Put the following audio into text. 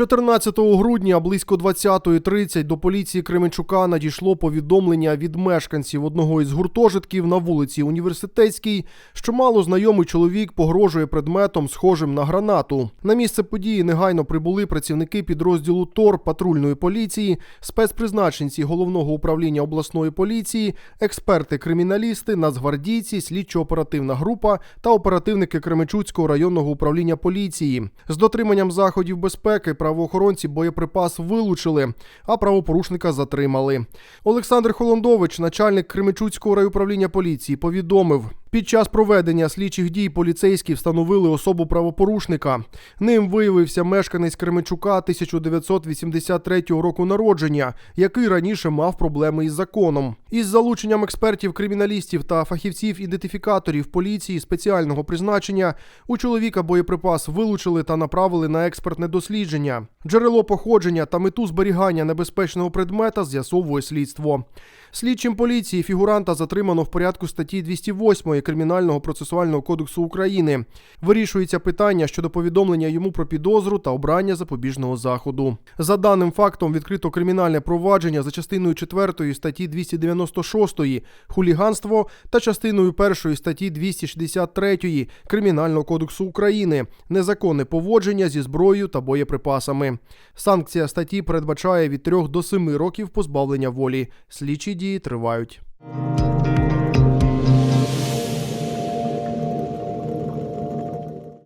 14 грудня близько 20.30 до поліції Кременчука надійшло повідомлення від мешканців одного із гуртожитків на вулиці Університетській, що мало знайомий чоловік погрожує предметом, схожим на гранату. На місце події негайно прибули працівники підрозділу ТОР патрульної поліції, спецпризначенці головного управління обласної поліції, експерти-криміналісти, нацгвардійці, слідчо-оперативна група та оперативники Кременчуцького районного управління поліції. З дотриманням заходів безпеки правоохоронці боєприпас вилучили, а правопорушника затримали. Олександр Холондович, начальник Кремечуцького райуправління поліції, повідомив. Під час проведення слідчих дій поліцейські встановили особу правопорушника. Ним виявився мешканець Кременчука 1983 року народження, який раніше мав проблеми із законом. Із залученням експертів, криміналістів та фахівців-ідентифікаторів поліції спеціального призначення у чоловіка боєприпас вилучили та направили на експертне дослідження. Джерело походження та мету зберігання небезпечного предмета з'ясовує слідство. Слідчим поліції фігуранта затримано в порядку статті 208 Кримінального процесуального кодексу України. Вирішується питання щодо повідомлення йому про підозру та обрання запобіжного заходу. За даним фактом відкрито кримінальне провадження за частиною 4 статті 296 хуліганство та частиною 1 статті 263 Кримінального кодексу України незаконне поводження зі зброєю та боєприпасами. Санкція статті передбачає від 3 до 7 років позбавлення волі. Слідчі дії тривають.